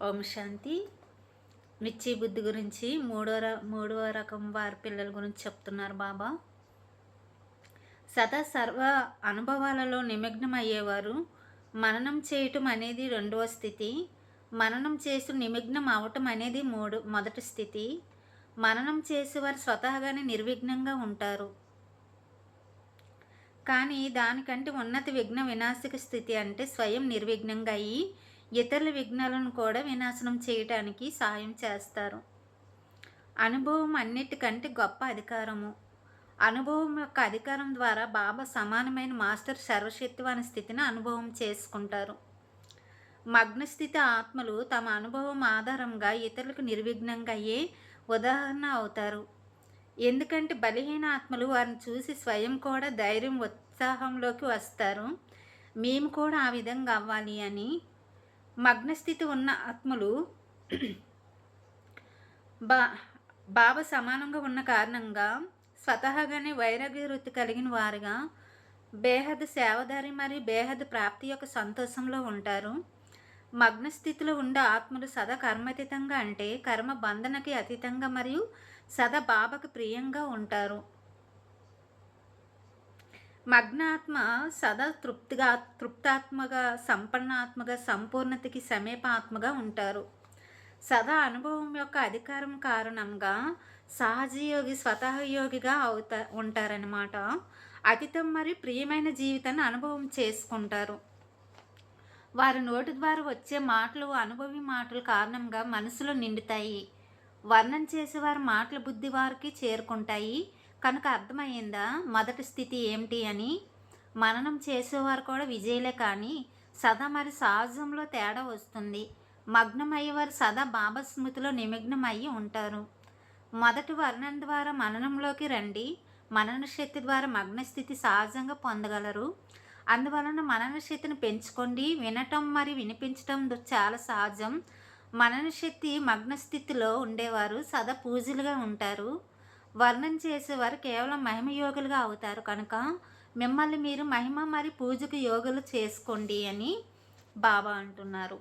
ఓం శాంతి. మిర్చి బుద్ధి గురించి మూడో ర మూడవ రకం వారి పిల్లల గురించి చెప్తున్నారు బాబా. సదా సర్వ అనుభవాలలో నిమగ్నం అయ్యేవారు మననం చేయటం అనేది రెండవ స్థితి. మననం చేసి నిమగ్నం అవటం అనేది మూడు మొదటి స్థితి. మననం చేసేవారు స్వతహాగానే నిర్విఘ్నంగా ఉంటారు. కానీ దానికంటే ఉన్నత విఘ్న వినాశక స్థితి అంటే స్వయం నిర్విఘ్నంగా అయ్యి ఇతరుల విఘ్నాలను కూడా వినాశనం చేయటానికి సాయం చేస్తారు. అనుభవం అన్నిటికంటే గొప్ప అధికారము. అనుభవం యొక్క అధికారం ద్వారా బాబా సమానమైన మాస్టర్ సర్వశక్తివాని స్థితిని అనుభవం చేసుకుంటారు. మగ్నస్థితి ఆత్మలు తమ అనుభవం ఆధారంగా ఇతరులకు నిర్విఘ్నంగా అయ్యే ఉదాహరణ అవుతారు? ఎందుకంటే బలహీన ఆత్మలు వారిని చూసి స్వయం కూడా ధైర్యం ఉత్సాహంలోకి వస్తారు. మేము కూడా ఆ విధంగా అవ్వాలి అని మగ్నస్థితి ఉన్న ఆత్మలు బా బాబ సమానంగా ఉన్న కారణంగా స్వతహాగానే వైరాగ్య వృత్తి కలిగిన వారుగా బేహద్ సేవదారి మరియు బేహద్ ప్రాప్తి యొక్క సంతోషంలో ఉంటారు. మగ్నస్థితిలో ఉండే ఆత్మలు సదా కర్మతీతంగా అంటే కర్మ బంధనకి అతీతంగా మరియు సదా బాబాకు ప్రియంగా ఉంటారు. మగ్నాత్మ సదా తృప్తిగా తృప్తాత్మగా సంపన్నాత్మగా సంపూర్ణతకి సమీపాత్మగా ఉంటారు. సదా అనుభవం యొక్క అధికారం కారణంగా సహజయోగి స్వతహయోగిగా అవుతా ఉంటారనమాట అతితం మరి ప్రియమైన జీవితాన్ని అనుభవం చేసుకుంటారు. వారి నోటి ద్వారా వచ్చే మాటలు అనుభవి మాటల కారణంగా మనసులో నిండుతాయి. వర్ణం చేసేవారి మాటల బుద్ధి వారికి చేరుకుంటాయి. కనుక అర్థమయ్యిందా? మొదటి స్థితి ఏమిటి అని? మననం చేసేవారు కూడా విజయలే కానీ సదా మరి సహజంలో తేడా వస్తుంది. మగ్నం అయ్యేవారు సదా బాబా స్మృతిలో ఉంటారు. మొదటి వర్ణం ద్వారా మననంలోకి రండి. మనన శక్తి ద్వారా మగ్నస్థితి సహజంగా పొందగలరు. అందువలన మనన శక్తిని పెంచుకోండి. వినటం మరి వినిపించటం చాలా సహజం. మనన శక్తి మగ్నస్థితిలో ఉండేవారు. సదా పూజలుగా ఉంటారు. వర్ణం చేసేవారు కేవలం మహిమ యోగులుగా అవుతారు. కనుక మిమ్మల్ని మీరు మహిమ మరి పూజకు యోగులు చేసుకోండి అని బాబా అంటున్నారు.